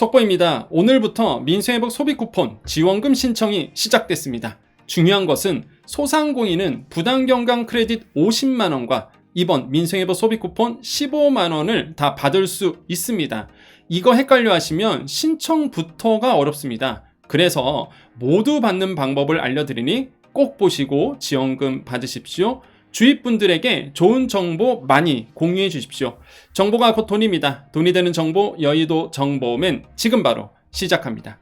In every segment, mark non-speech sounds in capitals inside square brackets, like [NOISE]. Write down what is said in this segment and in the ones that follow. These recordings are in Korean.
속보입니다. 오늘부터 민생회복 소비 쿠폰 지원금 신청이 시작됐습니다. 중요한 것은 소상공인은 부당경감 크레딧 50만원과 이번 민생회복 소비 쿠폰 15만원을 다 받을 수 있습니다. 이거 헷갈려 하시면 신청부터가 어렵습니다. 그래서 모두 받는 방법을 알려드리니 꼭 보시고 지원금 받으십시오. 주위 분들에게 좋은 정보 많이 공유해 주십시오. 정보가 곧 돈입니다. 돈이 되는 정보 여의도 정보맨 지금 바로 시작합니다.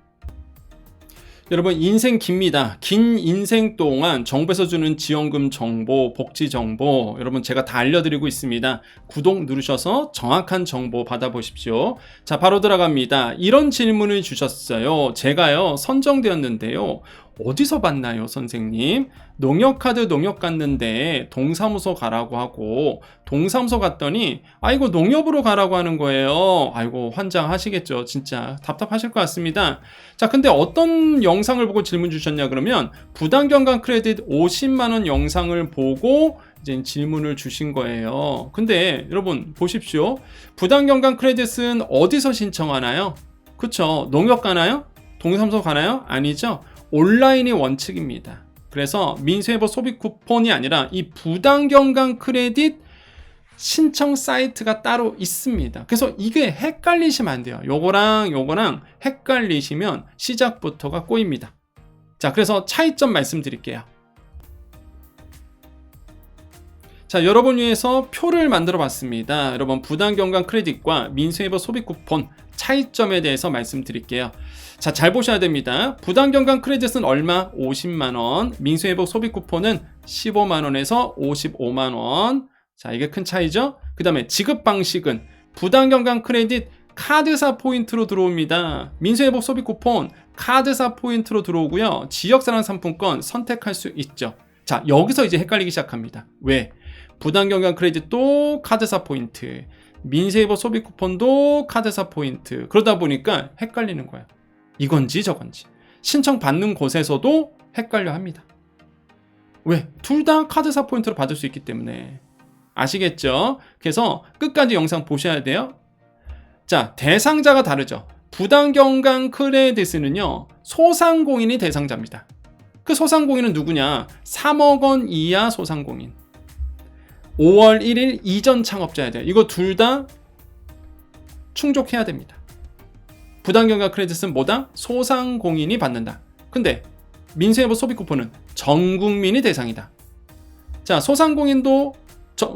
여러분 인생 깁니다. 긴 인생 동안 정부에서 주는 지원금 정보, 복지 정보 여러분 제가 다 알려드리고 있습니다. 구독 누르셔서 정확한 정보 받아보십시오. 자 바로 들어갑니다. 이런 질문을 주셨어요. 제가요 선정되었는데요. 어디서 봤나요, 선생님? 농협카드 농협 갔는데 동사무소 가라고 하고 동사무소 갔더니 아이고 농협으로 가라고 하는 거예요. 아이고 환장하시겠죠. 진짜 답답하실 것 같습니다. 자, 근데 어떤 영상을 보고 질문 주셨냐 그러면 부당경감 크레딧 50만 원 영상을 보고 이제 질문을 주신 거예요. 근데 여러분 보십시오. 부당경감 크레딧은 어디서 신청하나요? 그쵸? 농협 가나요? 동사무소 가나요? 아니죠. 온라인이 원칙입니다. 그래서 민수회보 소비 쿠폰이 아니라 이 부당 경감 크레딧 신청 사이트가 따로 있습니다. 그래서 이게 헷갈리시면 안 돼요. 요거랑 요거랑 헷갈리시면 시작부터가 꼬입니다. 자, 그래서 차이점 말씀드릴게요. 자, 여러분 위해서 표를 만들어 봤습니다. 여러분 부당 경감 크레딧과 민수회보 소비 쿠폰 차이점에 대해서 말씀드릴게요. 자, 잘 보셔야 됩니다. 부당경감 크레딧은 얼마? 50만원. 민수회복 소비 쿠폰은 15만원에서 55만원. 자, 이게 큰 차이죠? 그 다음에 지급 방식은 부당경감 크레딧 카드사 포인트로 들어옵니다. 민수회복 소비 쿠폰 카드사 포인트로 들어오고요. 지역사랑 상품권 선택할 수 있죠. 자, 여기서 이제 헷갈리기 시작합니다. 왜? 부당경감 크레딧도 카드사 포인트, 민세이버 소비 쿠폰도 카드사 포인트. 그러다 보니까 헷갈리는 거예요. 이건지 저건지. 신청 받는 곳에서도 헷갈려 합니다. 왜? 둘 다 카드사 포인트로 받을 수 있기 때문에. 아시겠죠? 그래서 끝까지 영상 보셔야 돼요. 자, 대상자가 다르죠. 부당경감 크레딧은요, 소상공인이 대상자입니다. 그 소상공인은 누구냐? 3억 원 이하 소상공인. 5월 1일 이전 창업자야 돼요. 이거 둘 다 충족해야 됩니다. 부당경감 크레딧은 뭐다? 소상공인이 받는다. 근데 민생회보 소비 쿠폰은 전 국민이 대상이다. 자, 소상공인도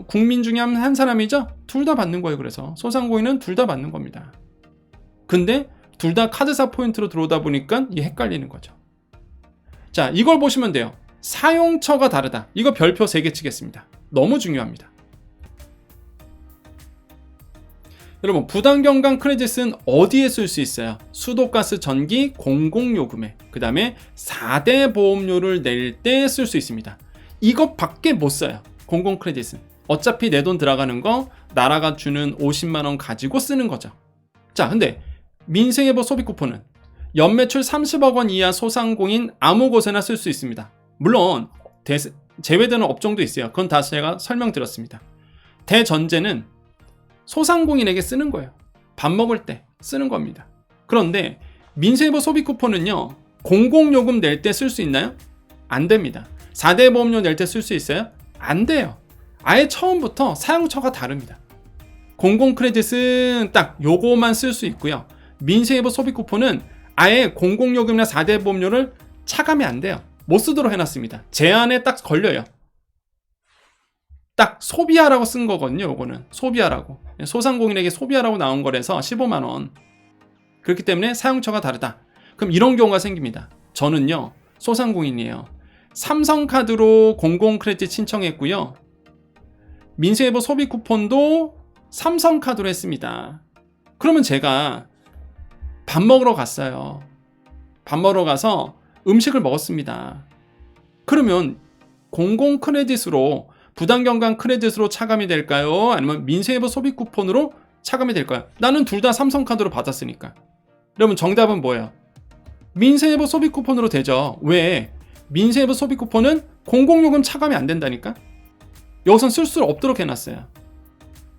국민 중에 한 사람이죠? 둘 다 받는 거예요. 그래서 소상공인은 둘 다 받는 겁니다. 근데 둘 다 카드사 포인트로 들어오다 보니까 이 헷갈리는 거죠. 자, 이걸 보시면 돼요. 사용처가 다르다. 이거 별표 3개 치겠습니다. 너무 중요합니다. 여러분 부당경감 크레딧은 어디에 쓸 수 있어요? 수도가스 전기 공공요금에 그 다음에 4대 보험료를 낼 때 쓸 수 있습니다. 이것밖에 못 써요. 공공 크레딧은 어차피 내 돈 들어가는 거 나라가 주는 50만 원 가지고 쓰는 거죠. 자, 근데 민생예보 소비 쿠폰은 연매출 30억 원 이하 소상공인 아무 곳에나 쓸 수 있습니다. 물론 대, 제외되는 업종도 있어요. 그건 다 제가 설명드렸습니다. 대전제는 소상공인에게 쓰는 거예요. 밥 먹을 때 쓰는 겁니다. 그런데 민세보 소비 쿠폰은요. 공공요금 낼 때 쓸 수 있나요? 안 됩니다. 4대 보험료 낼 때 쓸 수 있어요? 안 돼요. 아예 처음부터 사용처가 다릅니다. 공공 크레딧은 딱 요거만 쓸 수 있고요. 민세이버 소비 쿠폰은 아예 공공요금이나 4대 보험료를 차감이 안 돼요. 못 쓰도록 해놨습니다. 제한에 딱 걸려요. 딱 소비하라고 쓴 거거든요. 요거는 소비하라고 소상공인에게 소비하라고 나온 거라서 15만 원. 그렇기 때문에 사용처가 다르다. 그럼 이런 경우가 생깁니다. 저는요 소상공인이에요. 삼성카드로 공공 크레딧 신청했고요. 민세예보 소비 쿠폰도 삼성카드로 했습니다. 그러면 제가 밥 먹으러 갔어요. 밥 먹으러 가서 음식을 먹었습니다. 그러면 공공 크레딧으로 부당경감 크레딧으로 차감이 될까요? 아니면 민생회보 소비 쿠폰으로 차감이 될까요? 나는 둘 다 삼성카드로 받았으니까. 여러분 정답은 뭐예요? 민생회보 소비 쿠폰으로 되죠. 왜? 민생회보 소비 쿠폰은 공공요금 차감이 안 된다니까? 여기선 쓸 수 없도록 해놨어요.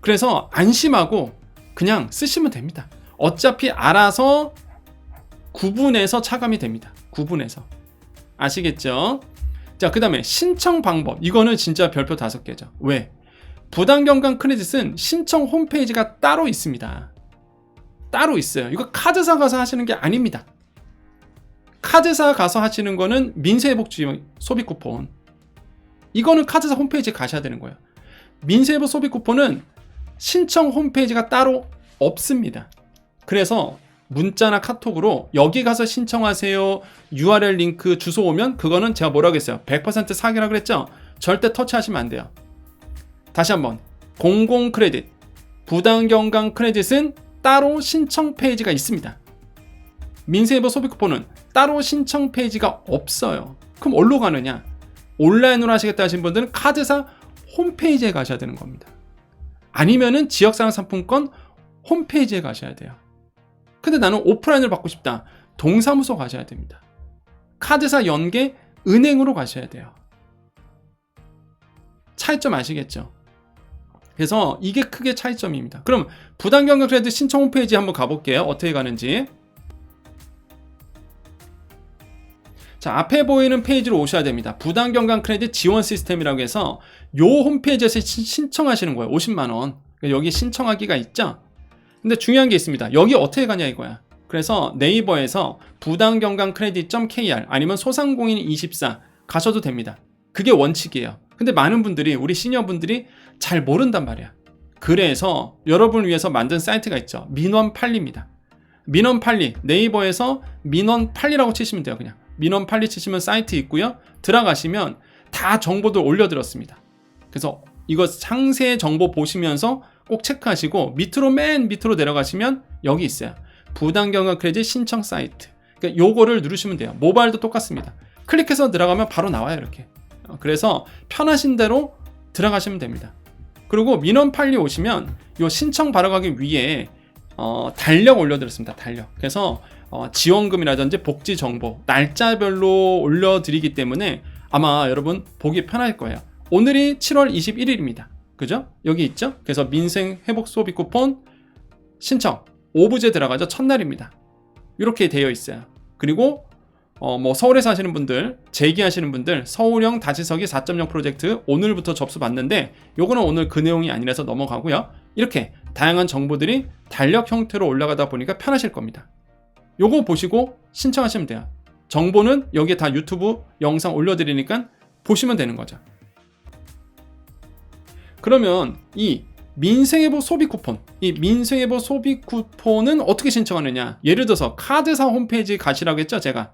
그래서 안심하고 그냥 쓰시면 됩니다. 어차피 알아서 구분해서 차감이 됩니다. 구분해서. 아시겠죠? 자, 그 다음에 신청 방법. 이거는 진짜 별표 다섯 개죠. 왜? 부당경감 크레딧은 신청 홈페이지가 따로 있습니다. 따로 있어요. 이거 카드사 가서 하시는 게 아닙니다. 카드사 가서 하시는 거는 민세회복지원 소비 쿠폰. 이거는 카드사 홈페이지에 가셔야 되는 거예요. 민세회복 소비 쿠폰은 신청 홈페이지가 따로 없습니다. 그래서 문자나 카톡으로 여기 가서 신청하세요. URL 링크 주소 오면 그거는 제가 뭐라고 했어요? 100% 사기라 그랬죠? 절대 터치하시면 안 돼요. 다시 한번 공공 크레딧, 부당 경감 크레딧은 따로 신청 페이지가 있습니다. 민세이버 소비 쿠폰은 따로 신청 페이지가 없어요. 그럼 어디로 가느냐? 온라인으로 하시겠다 하신 분들은 카드사 홈페이지에 가셔야 되는 겁니다. 아니면은 지역사랑 상품권 홈페이지에 가셔야 돼요. 근데 나는 오프라인을 받고 싶다. 동사무소 가셔야 됩니다. 카드사 연계 은행으로 가셔야 돼요. 차이점 아시겠죠? 그래서 이게 크게 차이점입니다. 그럼 부당경감 크레딧 신청 홈페이지 한번 가볼게요. 어떻게 가는지. 자, 앞에 보이는 페이지로 오셔야 됩니다. 부당경감 크레딧 지원 시스템이라고 해서 요 홈페이지에서 신- 신청하시는 거예요. 50만 원. 여기 신청하기가 있죠? 근데 중요한 게 있습니다. 여기 어떻게 가냐 이거야. 그래서 네이버에서 부당경감 크레딧.kr 아니면 소상공인24 가셔도 됩니다. 그게 원칙이에요. 근데 많은 분들이 우리 시니어분들이 잘 모른단 말이야. 그래서 여러분을 위해서 만든 사이트가 있죠. 민원8리입니다. 민원8리 네이버에서 민원8리라고 치시면 돼요. 그냥 민원8리 치시면 사이트 있고요. 들어가시면 다 정보들 올려드렸습니다. 그래서 이거 상세 정보 보시면서 꼭 체크하시고 밑으로 맨 밑으로 내려가시면 여기 있어요. 부당경감 크레딧 신청 사이트. 그러니까 요거를 누르시면 돼요. 모바일도 똑같습니다. 클릭해서 들어가면 바로 나와요 이렇게. 어, 그래서 편하신 대로 들어가시면 됩니다. 그리고 민원 판리 오시면 요 신청 바로 가기 위에 어, 달력 올려드렸습니다. 달력. 그래서 어, 지원금이라든지 복지 정보 날짜별로 올려드리기 때문에 아마 여러분 보기 편할 거예요. 오늘이 7월 21일입니다. 그죠? 여기 있죠? 그래서 민생 회복 소비 쿠폰 신청 오브제 들어가죠. 첫날입니다. 이렇게 되어 있어요. 그리고 어, 뭐 서울에 사시는 분들, 재기하시는 분들, 서울형 다시서기 4.0 프로젝트 오늘부터 접수 받는데 요거는 오늘 그 내용이 아니라서 넘어가고요. 이렇게 다양한 정보들이 달력 형태로 올라가다 보니까 편하실 겁니다. 요거 보시고 신청하시면 돼요. 정보는 여기에 다 유튜브 영상 올려드리니까 보시면 되는 거죠. 그러면 이 민생회복 소비 쿠폰, 이 민생회복 소비 쿠폰은 어떻게 신청하느냐? 예를 들어서 카드사 홈페이지 가시라고 했죠, 제가.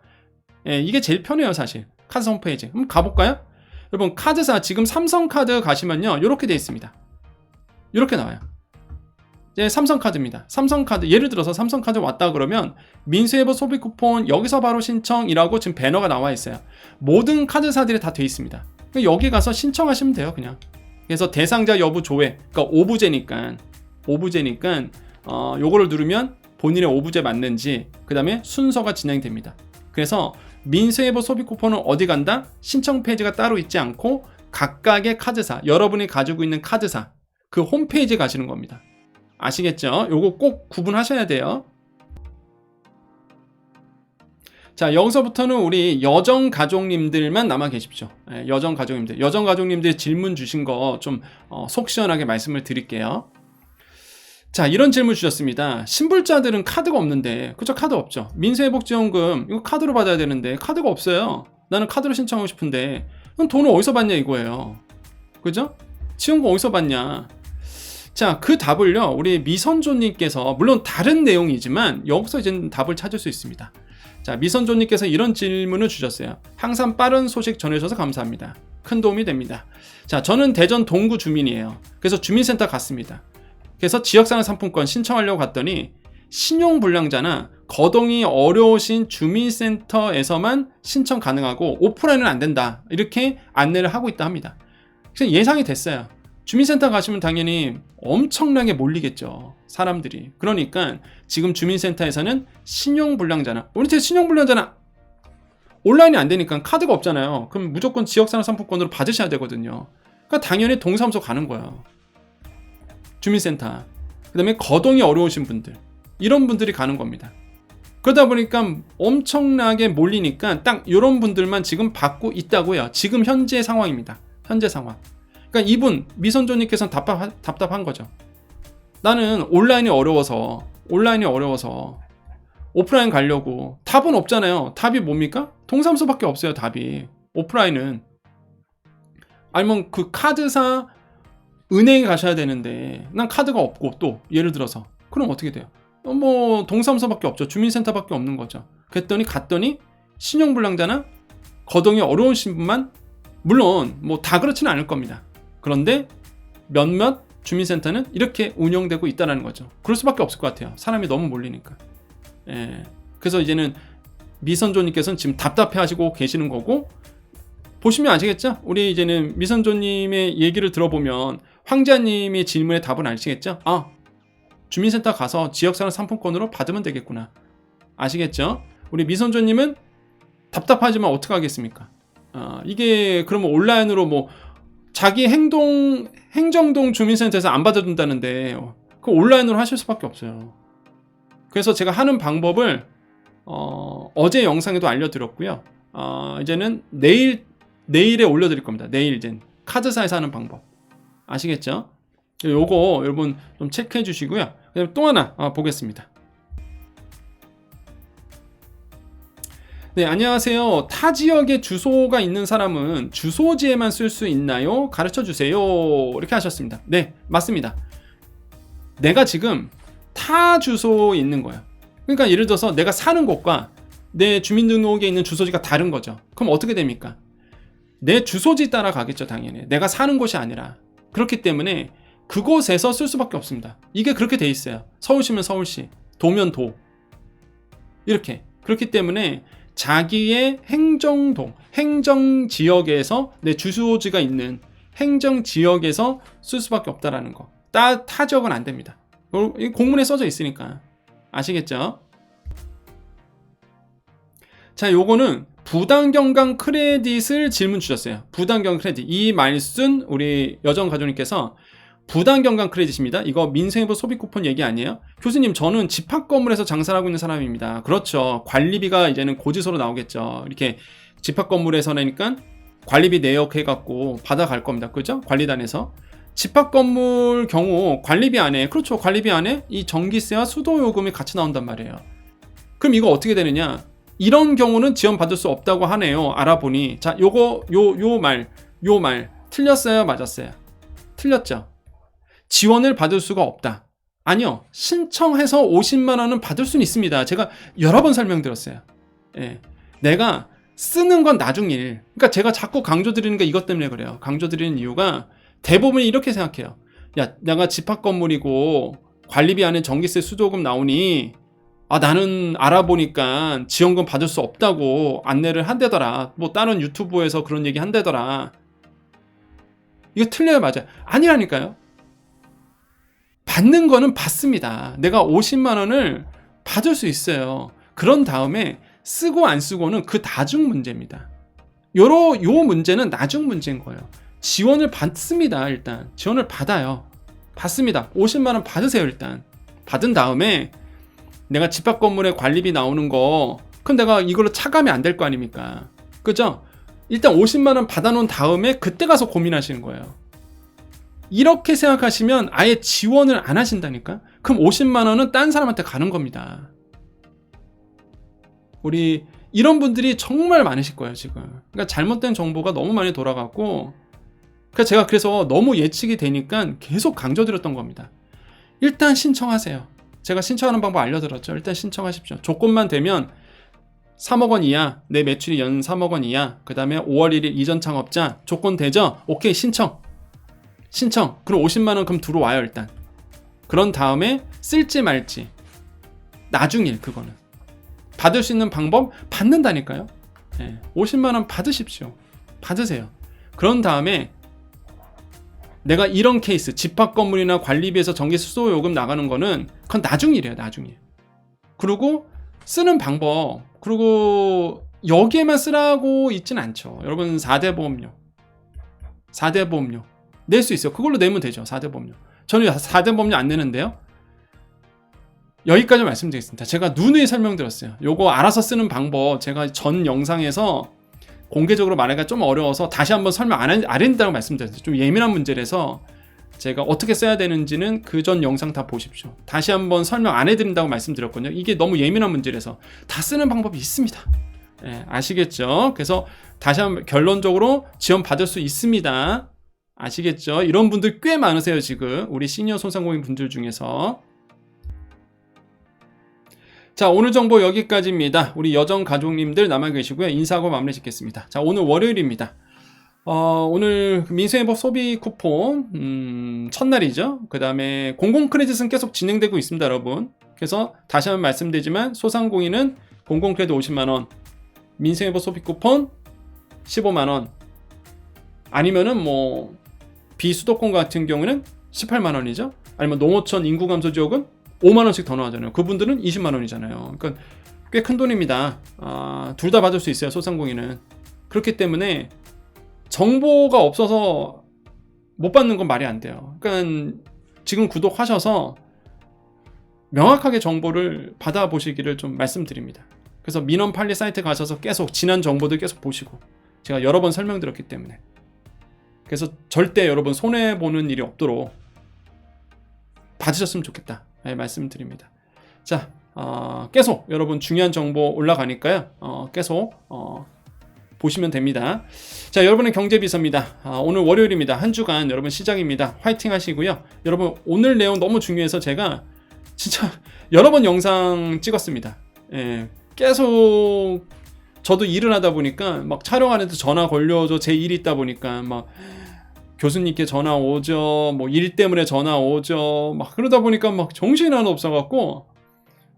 예, 이게 제일 편해요, 사실. 카드사 홈페이지. 한번 가볼까요? 여러분, 카드사 지금 삼성카드 가시면요, 이렇게 돼 있습니다. 이렇게 나와요. 이제 삼성카드입니다. 삼성카드, 예를 들어서 삼성카드 왔다 그러면 민수회복 소비 쿠폰 여기서 바로 신청이라고 지금 배너가 나와 있어요. 모든 카드사들이 다 돼 있습니다. 그러니까 여기 가서 신청하시면 돼요, 그냥. 그래서 대상자 여부 조회, 그러니까 오부제니까, 오부제니까, 어, 요거를 누르면 본인의 오부제 맞는지, 그 다음에 순서가 진행됩니다. 그래서 민수회복 소비 쿠폰은 어디 간다? 신청 페이지가 따로 있지 않고 각각의 카드사, 여러분이 가지고 있는 카드사, 그 홈페이지에 가시는 겁니다. 아시겠죠? 요거 꼭 구분하셔야 돼요. 자, 여기서부터는 우리 여정 가족님들만 남아 계십시오. 예, 여정 가족님들. 여정 가족님들 질문 주신 거좀 어, 속 시원하게 말씀을 드릴게요. 자, 이런 질문 주셨습니다. 신불자들은 카드가 없는데, 그쵸? 카드 없죠? 민세회복지원금, 이거 카드로 받아야 되는데, 카드가 없어요. 나는 카드로 신청하고 싶은데, 그럼 돈을 어디서 받냐 이거예요. 그죠? 지원금 어디서 받냐? 자, 그 답을요, 우리 미선조님께서, 물론 다른 내용이지만, 여기서 이제 답을 찾을 수 있습니다. 자, 미선조님께서 이런 질문을 주셨어요. 항상 빠른 소식 전해주셔서 감사합니다. 큰 도움이 됩니다. 자, 저는 대전 동구 주민이에요. 그래서 주민센터 갔습니다. 그래서 지역사랑 상품권 신청하려고 갔더니 신용불량자나 거동이 어려우신 주민센터에서만 신청 가능하고 오프라인은 안 된다. 이렇게 안내를 하고 있다 합니다. 그래서 예상이 됐어요. 주민센터 가시면 당연히 엄청나게 몰리겠죠. 사람들이. 그러니까 지금 주민센터에서는 신용불량자나 우리 제 신용불량자나 온라인이 안 되니까 카드가 없잖아요. 그럼 무조건 지역사랑 상품권으로 받으셔야 되거든요. 그러니까 당연히 동사무소 가는 거예요. 주민센터. 그 다음에 거동이 어려우신 분들. 이런 분들이 가는 겁니다. 그러다 보니까 엄청나게 몰리니까 딱 이런 분들만 지금 받고 있다고요. 지금 현재 상황입니다. 현재 상황. 그러니까 이분 미선조님께서는 답답, 답답한 거죠. 나는 온라인이 어려워서 온라인이 어려워서 오프라인 가려고 답은 없잖아요. 답이 뭡니까? 동사무소밖에 없어요. 답이 오프라인은 아니면 그 카드사 은행에 가셔야 되는데 난 카드가 없고 또 예를 들어서 그럼 어떻게 돼요? 어, 뭐 동사무소밖에 없죠. 주민센터밖에 없는 거죠. 그랬더니 갔더니 신용불량자나 거동이 어려우신 분만 물론 뭐 다 그렇지는 않을 겁니다. 그런데 몇몇 주민센터는 이렇게 운영되고 있다는 거죠. 그럴 수밖에 없을 것 같아요. 사람이 너무 몰리니까. 예. 그래서 이제는 미선조님께서는 지금 답답해 하시고 계시는 거고 보시면 아시겠죠? 우리 이제는 미선조님의 얘기를 들어보면 황자님의 질문에 답은 아시겠죠? 아 주민센터 가서 지역사랑 상품권으로 받으면 되겠구나. 아시겠죠? 우리 미선조님은 답답하지만 어떻게 하겠습니까? 아, 이게 그러면 온라인으로 뭐 자기 행동 행정동 주민센터에서 안 받아준다는데 그 온라인으로 하실 수밖에 없어요. 그래서 제가 하는 방법을 어, 어제 영상에도 알려드렸고요. 어, 이제는 내일 내일에 올려드릴 겁니다. 내일 이제 카드사에서 하는 방법 아시겠죠? 요거 여러분 좀 체크해 주시고요. 그다음에 또 하나 어, 보겠습니다. 네, 안녕하세요. 타 지역에 주소가 있는 사람은 주소지에만 쓸 수 있나요? 가르쳐 주세요. 이렇게 하셨습니다. 네, 맞습니다. 내가 지금 타 주소에 있는 거예요. 그러니까 예를 들어서 내가 사는 곳과 내 주민등록에 있는 주소지가 다른 거죠. 그럼 어떻게 됩니까? 내 주소지 따라 가겠죠, 당연히. 내가 사는 곳이 아니라. 그렇기 때문에 그곳에서 쓸 수밖에 없습니다. 이게 그렇게 돼 있어요. 서울시면 서울시, 도면 도. 이렇게. 그렇기 때문에 자기의 행정동, 행정지역에서 내 주소지가 있는 행정지역에서 쓸 수밖에 없다라는 거. 따, 타 지역은 안 됩니다. 공문에 써져 있으니까. 아시겠죠? 자, 요거는 부당경감 크레딧을 질문 주셨어요. 부당경감 크레딧. 이 말씀 우리 여정 가족님께서 부당경감 크레딧입니다. 이거 민생부 소비 쿠폰 얘기 아니에요? 교수님, 저는 집합 건물에서 장사를 하고 있는 사람입니다. 그렇죠. 관리비가 이제는 고지서로 나오겠죠. 이렇게 집합 건물에서니까 관리비 내역해갖고 받아갈 겁니다. 그죠? 관리단에서. 집합 건물 경우 관리비 안에, 그렇죠. 관리비 안에 이 전기세와 수도요금이 같이 나온단 말이에요. 그럼 이거 어떻게 되느냐? 이런 경우는 지원받을 수 없다고 하네요. 알아보니. 자, 요거, 요, 요 말, 요 말. 틀렸어요? 맞았어요? 틀렸죠? 지원을 받을 수가 없다. 아니요. 신청해서 50만 원은 받을 수는 있습니다. 제가 여러 번 설명드렸어요. 예. 내가 쓰는 건 나중 일. 그러니까 제가 자꾸 강조드리는 게 이것 때문에 그래요. 강조드리는 이유가 대부분 이렇게 생각해요. 야, 내가 집합 건물이고 관리비 안에 전기세 수도금 나오니 아, 나는 알아보니까 지원금 받을 수 없다고 안내를 한대더라. 뭐 다른 유튜브에서 그런 얘기 한대더라. 이거 틀려요, 맞아요. 아니라니까요. 받는 거는 받습니다. 내가 50만 원을 받을 수 있어요. 그런 다음에 쓰고 안 쓰고는 그 나중 문제입니다. 요러 요 문제는 나중 문제인 거예요. 지원을 받습니다. 일단 지원을 받아요. 받습니다. 50만 원 받으세요. 일단 받은 다음에 내가 집합 건물에 관리비 나오는 거 그럼 내가 이걸로 차감이 안 될 거 아닙니까? 그죠? 일단 50만 원 받아놓은 다음에 그때 가서 고민하시는 거예요. 이렇게 생각하시면 아예 지원을 안 하신다니까? 그럼 50만 원은 딴 사람한테 가는 겁니다. 우리 이런 분들이 정말 많으실 거예요, 지금. 그러니까 잘못된 정보가 너무 많이 돌아갔고 그러니까 제가 그래서 너무 예측이 되니까 계속 강조드렸던 겁니다. 일단 신청하세요. 제가 신청하는 방법 알려드렸죠. 일단 신청하십시오. 조건만 되면 3억 원 이하, 내 매출이 연 3억 원 이하, 그 다음에 5월 1일 이전 창업자, 조건 되죠? 오케이, 신청. 신청. 그럼 50만 원 그럼 들어와요, 일단. 그런 다음에 쓸지 말지. 나중일, 그거는. 받을 수 있는 방법 받는다니까요. 네, 50만 원 받으십시오. 받으세요. 그런 다음에 내가 이런 케이스 집합 건물이나 관리비에서 전기 수도 요금 나가는 거는 그건 나중이래요 나중에 그리고 쓰는 방법 그리고 여기에만 쓰라고 있진 않죠 여러분 4대 보험료 4대 보험료 낼 수 있어요 그걸로 내면 되죠 4대 보험료 저는 4대 보험료 안 내는데요 여기까지 말씀드리겠습니다. 제가 누누이 설명드렸어요. 요거 알아서 쓰는 방법 제가 전 영상에서 공개적으로 말하기가 좀 어려워서 다시 한번 설명 안, 해- 안 한다고 말씀드렸어요. 좀 예민한 문제라서 제가 어떻게 써야 되는지는 그 전 영상 다 보십시오. 다시 한번 설명 안 해드린다고 말씀드렸거든요. 이게 너무 예민한 문제라서 다 쓰는 방법이 있습니다. 예, 아시겠죠? 그래서 다시 한번 결론적으로 지원 받을 수 있습니다. 아시겠죠? 이런 분들 꽤 많으세요, 지금. 우리 시니어 소상공인 분들 중에서. 자, 오늘 정보 여기까지입니다. 우리 여정 가족님들 남아 계시고요. 인사하고 마무리 짓겠습니다. 자, 오늘 월요일입니다. 어, 오늘 민생회복 소비 쿠폰, 음, 첫날이죠. 그 다음에 공공 크레딧은 계속 진행되고 있습니다, 여러분. 그래서 다시 한번 말씀드리지만, 소상공인은 공공 크레딧 50만원, 민생회복 소비 쿠폰 15만원, 아니면은 뭐, 비수도권 같은 경우는 18만 원이죠. 아니면 농어촌 인구 감소 지역은 5만 원씩 더 나가잖아요. 그분들은 20만 원이잖아요. 그러니까 꽤 큰 돈입니다. 아, 둘 다 받을 수 있어요. 소상공인은. 그렇기 때문에 정보가 없어서 못 받는 건 말이 안 돼요. 그러니까 지금 구독하셔서 명확하게 정보를 받아보시기를 좀 말씀드립니다. 그래서 민원 판례 사이트 가셔서 계속 지난 정보들 계속 보시고 제가 여러 번 설명드렸기 때문에 그래서 절대 여러분 손해 보는 일이 없도록 받으셨으면 좋겠다. 네, 말씀드립니다. 자, 어, 계속 여러분 중요한 정보 올라가니까요. 어, 계속 어, 보시면 됩니다. 자, 여러분의 경제비서입니다. 아, 오늘 월요일입니다. 한 주간 여러분 시작입니다. 화이팅 하시고요. 여러분 오늘 내용 너무 중요해서 제가 진짜 [LAUGHS] 여러 번 영상 찍었습니다. 예, 계속 저도 일을 하다 보니까 막 촬영하는데 전화 걸려줘 제 일이 있다 보니까 막 교수님께 전화 오죠. 뭐 일 때문에 전화 오죠. 막 그러다 보니까 막 정신이 하나 없어갖고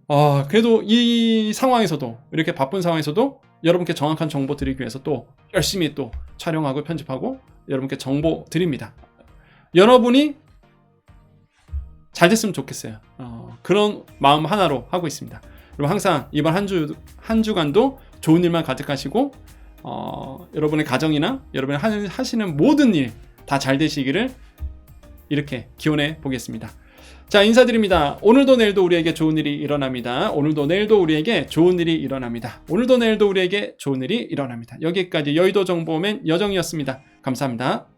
아 그래도 이 상황에서도 이렇게 바쁜 상황에서도 여러분께 정확한 정보 드리기 위해서 또 열심히 또 촬영하고 편집하고 여러분께 정보 드립니다. 여러분이 잘 됐으면 좋겠어요. 어, 그런 마음 하나로 하고 있습니다. 그리고 항상 이번 한 주 한 주간도 좋은 일만 가득하시고 어, 여러분의 가정이나 여러분이 하- 하시는 모든 일 다 잘 되시기를 이렇게 기원해 보겠습니다. 자, 인사드립니다. 오늘도 내일도 우리에게 좋은 일이 일어납니다. 오늘도 내일도 우리에게 좋은 일이 일어납니다. 오늘도 내일도 우리에게 좋은 일이 일어납니다. 여기까지 여의도 정보맨 여정이었습니다. 감사합니다.